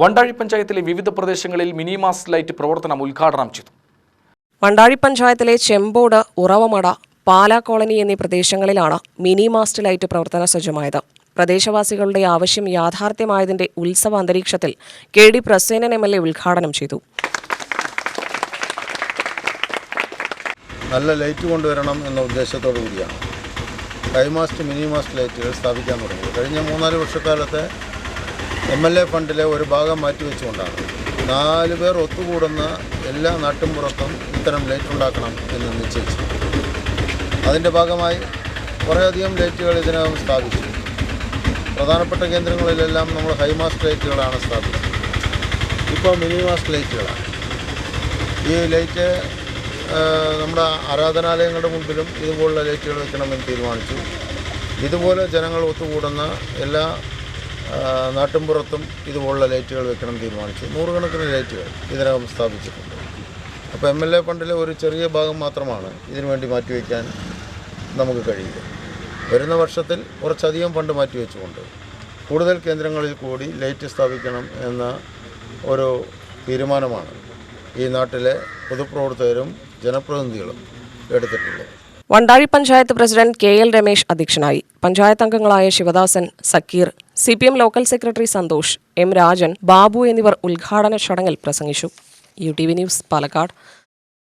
വണ്ടാഴി പഞ്ചായത്തിലെ വിവിധ പ്രദേശങ്ങളിൽ മിനി മാസ് ലൈറ്റ് പ്രവർത്തനം ഉദ്ഘാടനം ചെയ്തു. വണ്ടാഴി പഞ്ചായത്തിലെ ചെമ്പോട് ഉറവമട പാലാ കോളനി എന്നീ പ്രദേശങ്ങളിലാണ് മിനി മാസ്റ്റ് ലൈറ്റ് പ്രവർത്തന സജ്ജമായത്. പ്രദേശവാസികളുടെ ആവശ്യം യാഥാർത്ഥ്യമായതിന്റെ ഉത്സവ അന്തരീക്ഷത്തിൽ K D Prasenan M L A ഉദ്ഘാടനം ചെയ്തു. നല്ല ലൈറ്റ് കൊണ്ടുവരണം എന്ന ഉദ്ദേശത്തോടു കൂടിയാണ് ഹൈമാസ്റ്റ് മിനി മാസ്റ്റ് ലൈറ്റുകൾ സ്ഥാപിക്കാൻ തുടങ്ങിയത്. കഴിഞ്ഞ മൂന്നാൽ വർഷക്കാലത്തെ എം എൽ എ ഫണ്ടിലെ ഒരു ഭാഗം മാറ്റിവെച്ചുകൊണ്ടാണ് നാല് പേർ ഒത്തുകൂടുന്ന എല്ലാ നാട്ടിൻപുറത്തും ഇത്തരം ലൈറ്റ് ഉണ്ടാക്കണം എന്ന് നിശ്ചയിച്ചു. അതിന്റെ ഭാഗമായി കുറേയധികം ലൈറ്റുകൾ ഇതിനകം സ്ഥാപിച്ചു. പ്രധാനപ്പെട്ട കേന്ദ്രങ്ങളിലെല്ലാം നമ്മൾ ഹൈമാസ്റ്റ് ലൈറ്റുകളാണ് സ്ഥാപിച്ചത്. ഇപ്പോൾ മിനി മാസ്റ്റ് ലൈറ്റുകളാണ്. ഈ ലൈറ്റ് നമ്മുടെ ആരാധനാലയങ്ങളുടെ മുമ്പിലും ഇതുപോലുള്ള ലൈറ്റുകൾ വെക്കണമെന്ന് തീരുമാനിച്ചു. ഇതുപോലെ ജനങ്ങൾ ഒത്തുകൂടുന്ന എല്ലാ നാട്ടിൻപുറത്തും ഇതുപോലുള്ള ലൈറ്റുകൾ വെക്കണം തീരുമാനിച്ചു. നൂറുകണക്കിന് ലൈറ്റുകൾ ഇതിനകം സ്ഥാപിച്ചിട്ടുണ്ട്. അപ്പോൾ എം എൽ എ ഫണ്ടിലെ ഒരു ചെറിയ ഭാഗം മാത്രമാണ് ഇതിനു വേണ്ടി മാറ്റിവെക്കാൻ നമുക്ക് കഴിയുക. വരുന്ന വർഷത്തിൽ കുറച്ചധികം ഫണ്ട് മാറ്റിവെച്ചുകൊണ്ട് കൂടുതൽ കേന്ദ്രങ്ങളിൽ കൂടി ലൈറ്റ് സ്ഥാപിക്കണം എന്ന ഒരു തീരുമാനമാണ് ഈ നാട്ടിലെ പൊതുപ്രവർത്തകരും ജനപ്രതിനിധികളും എടുത്തിട്ടുള്ളത്. Vandazhi panchayat president K L Ramesh അധ്യക്ഷനായി. പഞ്ചായത്ത് അംഗങ്ങളായ Sivadasan Zakir C P M local secretary Santhosh M Rajan Babu എന്നിവർ ഉദ്ഘാടന ചടങ്ങിൽ പ്രസംഗിച്ചു. U T V news Palakkad.